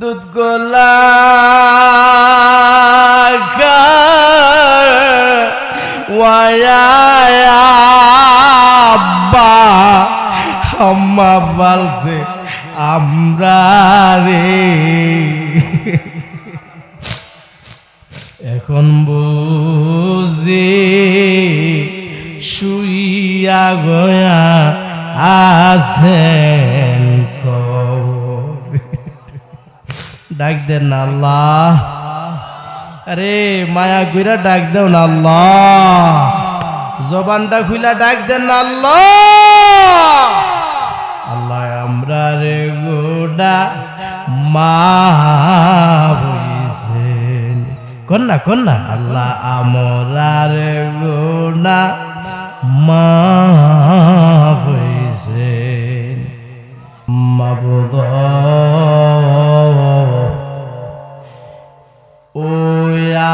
দুধ গোলা আব্বা আম্মা বলছে আমরা রে। এখন বুঝি শুইয়া গয়া আছেন ডাক দেন না আল্লাহ। আরে, মায়া গুইরা ডাক দেও না আল্লাহ। জবানটা খুইলা ডাক দেন না আল্লাহ। আল্লাহ, আমরা রে গোডা মা হইছেন। কন্যা কন্যা। আল্লাহ, আমরা রে গোডা মা হইছেন। মাবুদ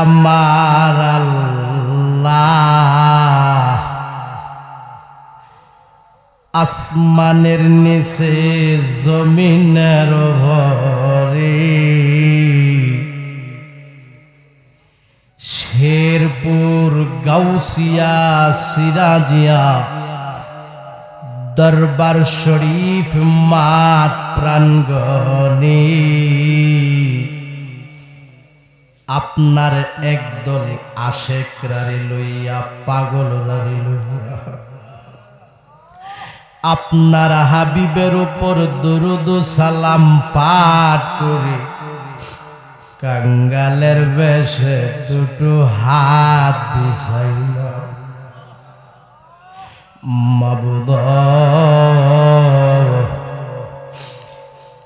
আমার আসমানের নিচে জমিনের ভরে শেরপুর গাউসিয়া সিরাজিয়া দরবার শরীফ মাত প্রাঙ্গনে আপনার একদল আশেক রারি লইয়া পাগল রারি লইয়া। আপনার হাবিবের উপর দুরুদ সালাম পাঠ করে। কাঙ্গালের বেশে দুটো হাত দিছাইল মাবুদ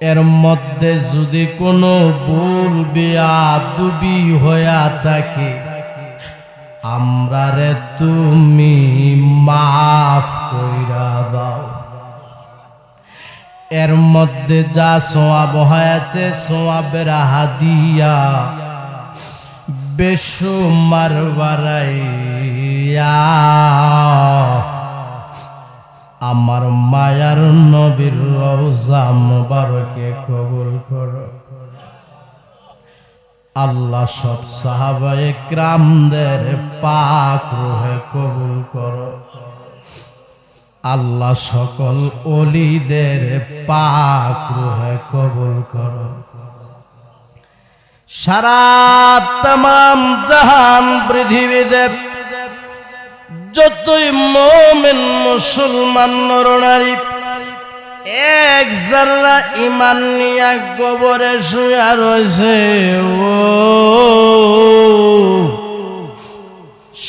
এর মধ্যে যদি কোনো ভুল বিয়াদুবি হইয়া থাকে, আমরা রে তুমি মাফ কইরা দাও। এর মধ্যে যা সোয়াব হয়েছে, সোয়াবের হাদিয়া বেসুমার বারাইয়া। আমার মায়ার নবীর রওজা মুবারকে কবুল করো। আল্লাহ সব সাহাবায়ে ক্রামদের পাক রুহে কবুল করো। আল্লাহ সকল অলিদের পাক রুহে কবুল করো। সারা তমাম জাহান পৃথিবীতে যতই মোমেন মুসলমান নরনারী, এক জাররা ইমান নিয়া গোবরে শুয়া রয়েছে। ও,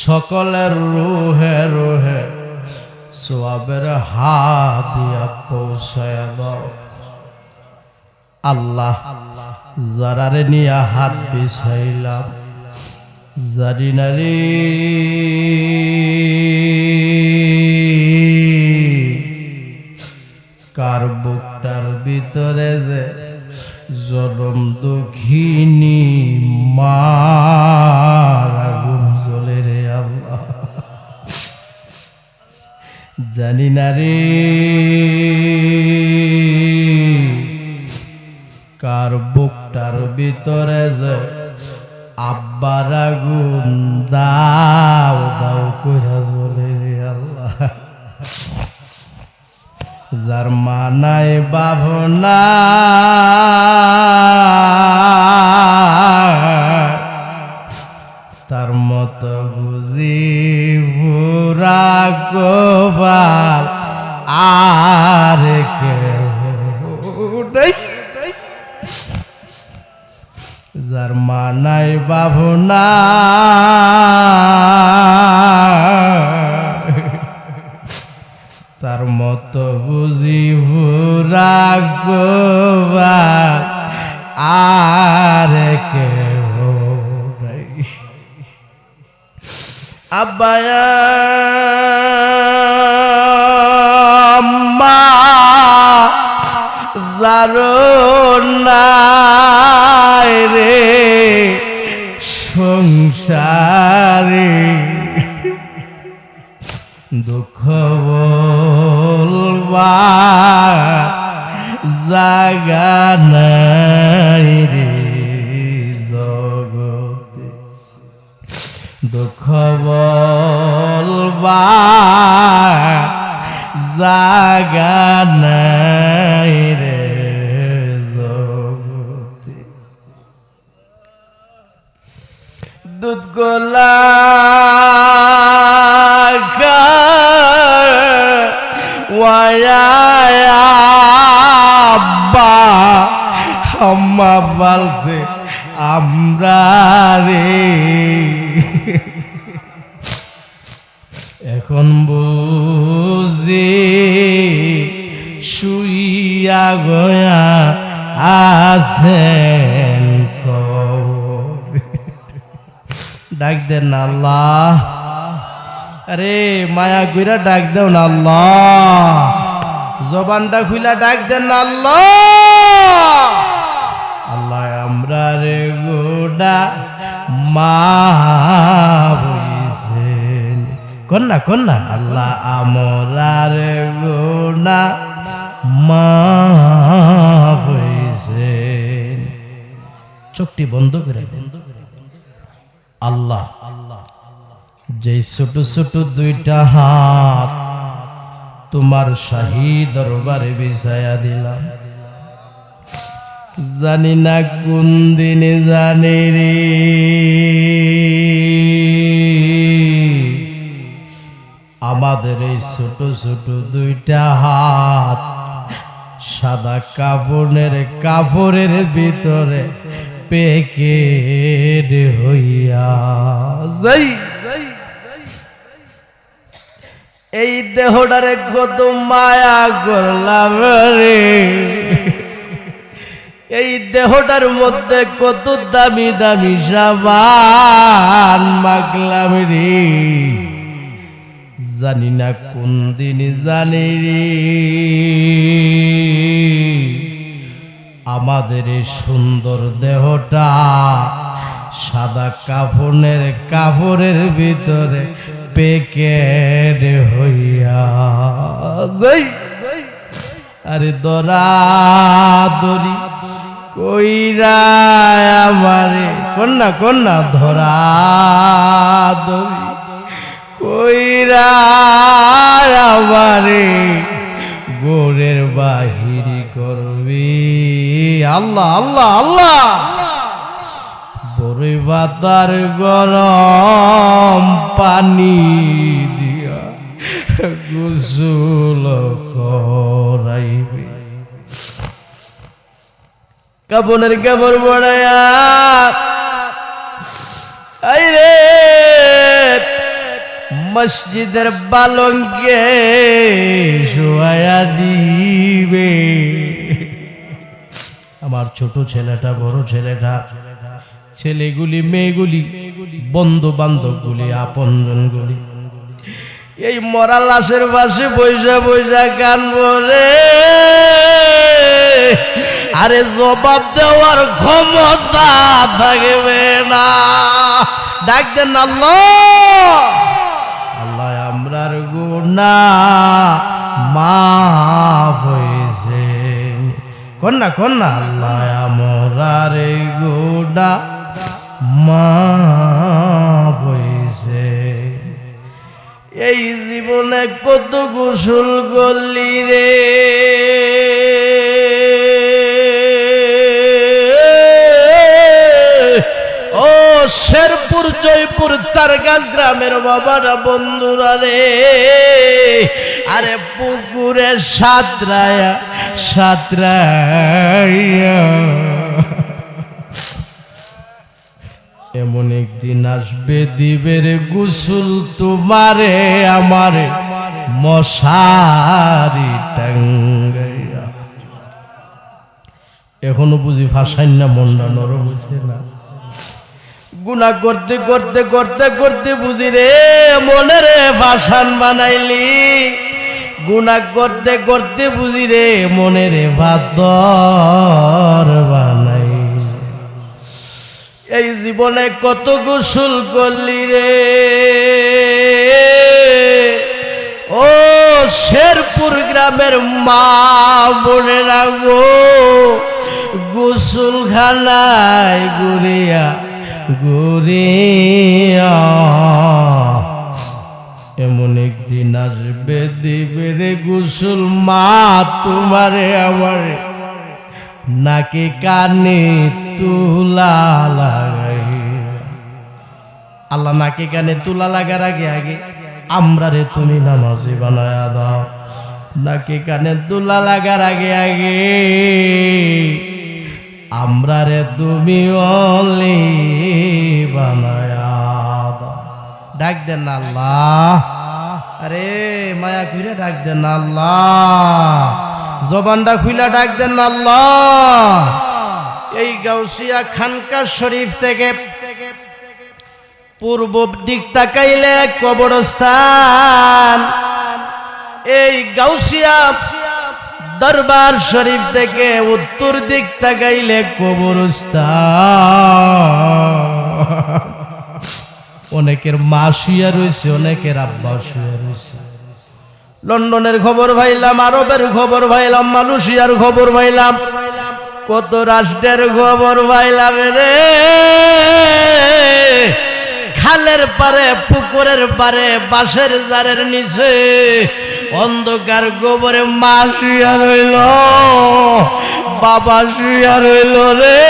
সকলের রুহে রুহে সোয়াবের হাত দিয়া পৌঁছায় দাও। আল্লাহ, যারারে নিয়া হাত বিছাইলাম জানি না রে। কার বুকটার ভিতরে যে জলম মার আগুন জ্বলে রে আল্লাহ। জানি না রে। কার বুকটার ভিতরে যে আব্বার আগুন দাও দাও কইরা জ্বলে রে আল্লাহ। যার মানায় বাভনা তার মতো যার মানায় বাবু তার সংসারে দুঃখ দুধ গোলা আব্বা আম্মা বলছে আমরা রে। এখন বুঝি শুইয়া গয়া আছেন ডাক দেন না আল্লাহ। আরে, মায়া গুইরা ডাক দেও না আল্লাহ। জবানটা খুইলা ডাক দেন না আল্লাহ। আল্লাহ, আমরা রে গোডা মা হইছেন। কন্যা কন্যা আল্লাহ, আমরা রে গোডা মা হইছেন। চোখটি বন্ধ করে দেন। আল্লাহ। যেই ছোট ছোট দুইটা হাত তোমার শাহী দরবারে বিছায়া দিলাম। জানি না কোন দিনে জানি রে। আমাদের এই ছোট ছোট দুইটা হাত সাদা কাপড়ের কাপড়ের ভিতরে পেকেট হইয়া যাই। এই দেহটারে কত মায়া করলাম রে। এই দেহটার মধ্যে কত দামি দামি সাবান মাগলাম রে। জানি না কোন দিন জানি রে। আমাদের এই সুন্দর দেহটা সাদা কাফনের কাপড়ের ভিতরে পেকেট হইয়া আরে দরা দরি কইরা আমারে, কন্যা কন্যা, ধরা দরি কইরা আমারে, গোরের বাহিরি করবি আল্লাহ আল্লাহ আল্লাহ। বড়ই বাতার গরম পানি দিয়া গোসল করাইবে। কাপনের কাপড় বড়াইয়া আই রে মসজিদের বালঙ্কে শোয়া দিবে। আমার ছোট ছেলেটা, বড় ছেলেটা, ছেলেগুলি, মেয়েগুলি বন্ধু বান্ধবগুলি আপনজনগুলি। এই মরা লাশের পাশে বৈশা বৈশা গান বলে আরে জবাব দেওয়ার ক্ষমতা থাকবে না। ডাক দেন আল্লাহ। আল্লাহ আমরার গুণা মাফ হয়েছে কন্যা কন্যা আল্লাহ আমরার গুণা মা হয়েছে এই জীবনে কত গোসল গলি রে? ও শেরপুর জয়পুর চারগাছ গ্রামের বাবারা বন্ধুরা রে। আরে পুকুরে সাতরায়া সাতরায়া। এমন একদিন আসবে দিবের গুসুল তোমারে আমারে, মশারি টাঙ্গাইয়া। এখনও বুঝি ফাঁসাই না মনটা নরম হয়েছে না? গুণা করতে করতে করতে করতে বুঝি রে, মনে রে ভাসান বানাইলি। গুণা করতে করতে বুঝি রে, মনে রে ভাতর বানাই এই জীবনে কত গোসল করলি রে। ও শেরপুর গ্রামের মা গো গোসল খানায় গুরিয়া এমন একদিন আসবে দিবে রে গুসুল, মা তোমারে আমারে নাকি কানে তুলা লাগাই। আল্লাহ নাকি কানে তুলা লাগার আগে আগে আমরা রে তুমি নামাজি বানায়া দাও। নাকি কানে তুলা লাগার আগে আগে আমরা রে তুমি অলি বানায়া ডাক দেন আল্লাহ। আরে, মায়া খুইলে ডাক দেন আল্লাহ। জবানটা খুইলা ডাক দেন আল্লাহ। এই গাউসিয়া খানকা শরীফ থেকে পূর্ব দিক তাকাইলে কবরস্থান। এই গাউসিয়া দরবার শরীফ থেকে উত্তর দিক তাকাইলে কবরস্থান। অনেকের মা শুয়া রয়েছে, অনেকের আব্বা শুয়া রয়েছে। লন্ডনের খবর ভাইলাম আরবের খবর ভাইলাম মালয়েশিয়ার খবর ভাইলাম কত রাষ্ট্রের খবর ভাইলাম রে। খালের পারে, পুকুরের পারে, বাঁশের জারের নিচে। অন্ধকার গোবরে মা শুয়া রইল, বাবা শুয়া রইল রে,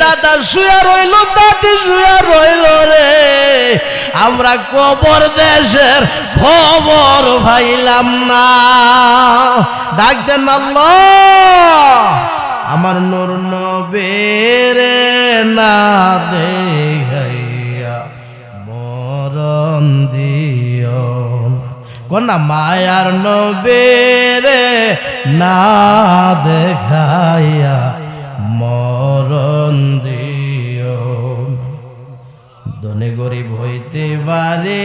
দাদা শুয়া রইল, দাদি শুয়া রইল রে। আমরা কবর দেশের খবর ভাইলাম না। ডাক দেন আমার নূর নবেরে না দেখাইয়া মরণ দিও কন্যা মায়ার নবেরে না দেখাইয়া মরণ দিও। ধনে গরিব হইতে পারে।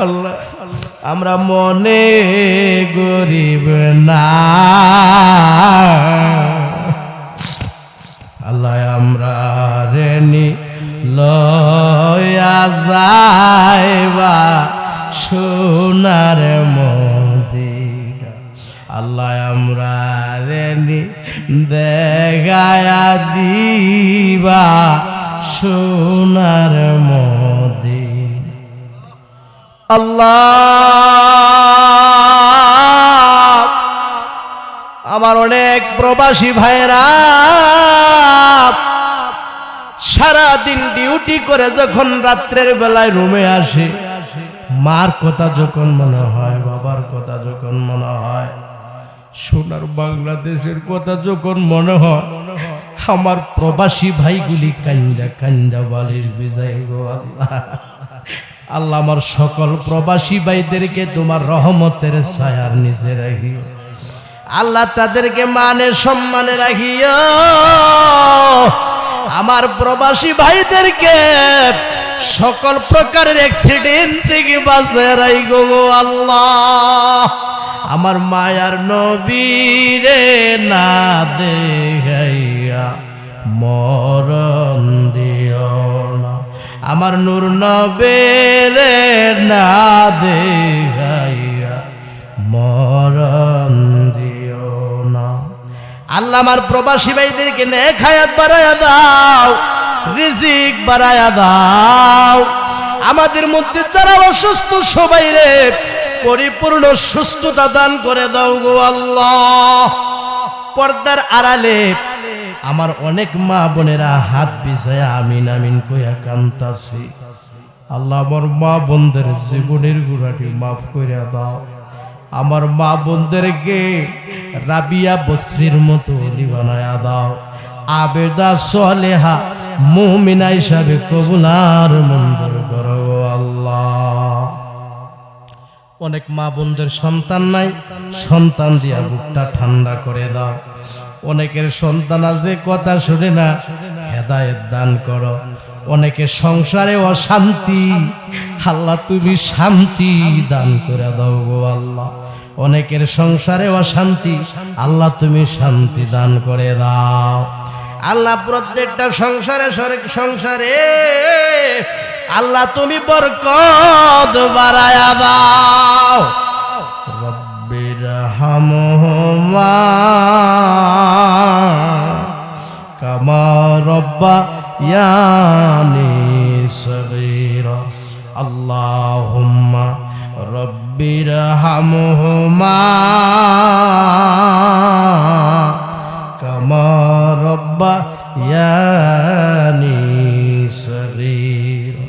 আল্লাহ। আমরা মনে গরিব না। যাইবা সোনার আল্লাহ আমরা রেনি দেখায়া দিবা সোনার মদিনা আল্লাহ আমার অনেক প্রবাসী ভাইরা সারা দিন ডিউটি করে যখন রাত্রের বেলায় রুমে আসে, মার কথা যখন মনে হয়, বাবার কথা যখন মনে হয়, সোনার বাংলাদেশের কথা যখন মনে হয়, আমার প্রবাসী ভাইগুলি কান্দা কান্দা বালিশ বিজয় গো আল্লাহ। আল্লাহ আমার সকল প্রবাসী ভাইদেরকে তোমার রহমতের ছায়ার নিচে রাখিও। আল্লাহ তাদেরকে মানে সম্মানে রাখিও। আমার প্রবাসী ভাইদেরকে সকল প্রকারের অ্যাক্সিডেন্ট থেকে বাঁচে রাইগো গো আল্লাহ। আমার মায়ার নবীরে না দেখাইয়া মরণ দিও না। আমার নূর নবেরে না দেখাইয়া মরণ আল্লাহ আমার প্রবাসী ভাইদেরকে নে খায়াত বাড়ায়া দাও, রিজিক বাড়ায়া দাও। আমাদের মধ্যে যারা অসুস্থ, সবাই রে পরিপূর্ণ সুস্থতা দান করে দাও গো আল্লাহ। পর্দার আড়ালে আমার অনেক মা বোনেরা হাত বিছায়া আমিন আমিন কইয়া কান্তাছি আল্লাহ আমার মা বোনদের জীবনের গুড়াটি মাফ করে দাও। আমার মা বোনদেরকে রাবিয়া বসরির মতো বানায়া দাও। আবেদা সলেহা মুমিনা হিসাবে কবুলার মন্দির করো আল্লাহ। অনেক মা বোনদের সন্তান নাই, সন্তান দিয়া বুকটা ঠান্ডা করে দাও। অনেকের সন্তান আছে, কথা শুনে না, হেদায়েত দান করো। অনেকের সংসারে অশান্তি। আল্লাহ, তুমি শান্তি দান করে দাও গো আল্লাহ। অনেকের সংসারে অশান্তি, আল্লাহ, তুমি শান্তি দান করে দাও। আল্লাহ, প্রত্যেকটা সংসারে সরে- সংসারে আল্লাহ, তুমি বরকত বাড়ায়া দাও। রব্বির হামহুমা ربياني صغيرا اللهم رب ارحمهما كما ربياني صغيرا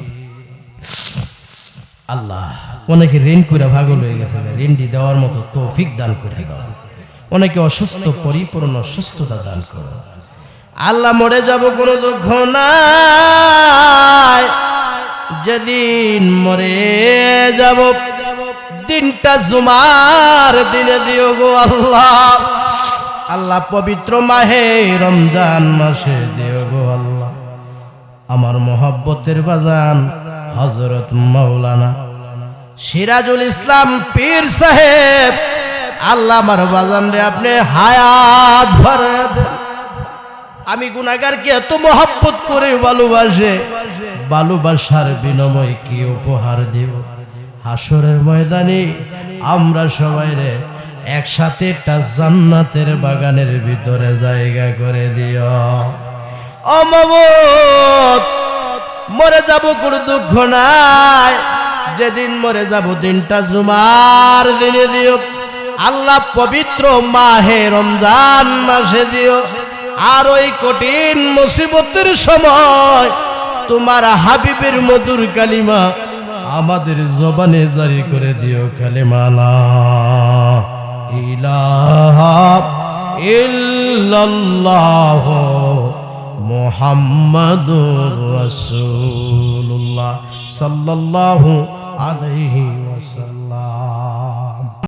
আল্লাহ অনেকে ঋণ করে ভাগল হয়ে গেছে ঋণটি দেওয়ার মতো তৌফিক দান করে দাও অনেকে অসুস্থ পরিপূর্ণ সুস্থতা দান করো আল্লাহ মরে যাব কোনো দুঃখ নাই। যেদিন মরে যাব, দিনটা জুমার দিনে দিও গো আল্লাহ। আল্লাহ পবিত্র মাহে রমজান মাসে দিও গো আল্লাহ। আমার মহব্বতের বাজান হজরত মাওলানা সিরাজুল ইসলাম পীর সাহেব। আল্লাহ আমার বাজান রে, আপনি হায়াত ভরে দেন। আমি গুনাগারকে এত মহব্বত করে ভালোবাসে। ভালোবাসার বিনিময় কি উপহার দিব? হাসরের ময়দানে আমরা সবাই রে একসাথে একটা জান্নাতের বাগানের ভিতরে জায়গা করে দিও। অমবত, মরে যাব কোনো দুঃখ নাই। যেদিন মরে যাব দিনটা জুমার দিনে দিও। আল্লাহ পবিত্র মাহে রমজান মাসে দিও। আর ওই কঠিন মুসিবতের সময় তোমার হাবিবের মধুর কালিমা আমাদের জবানে জারি করে দিও কালিমালা ইলাহা ইল্লাল্লাহ মোহাম্মদুর রাসূলুল্লাহ সাল্লাল্লাহু আলাইহি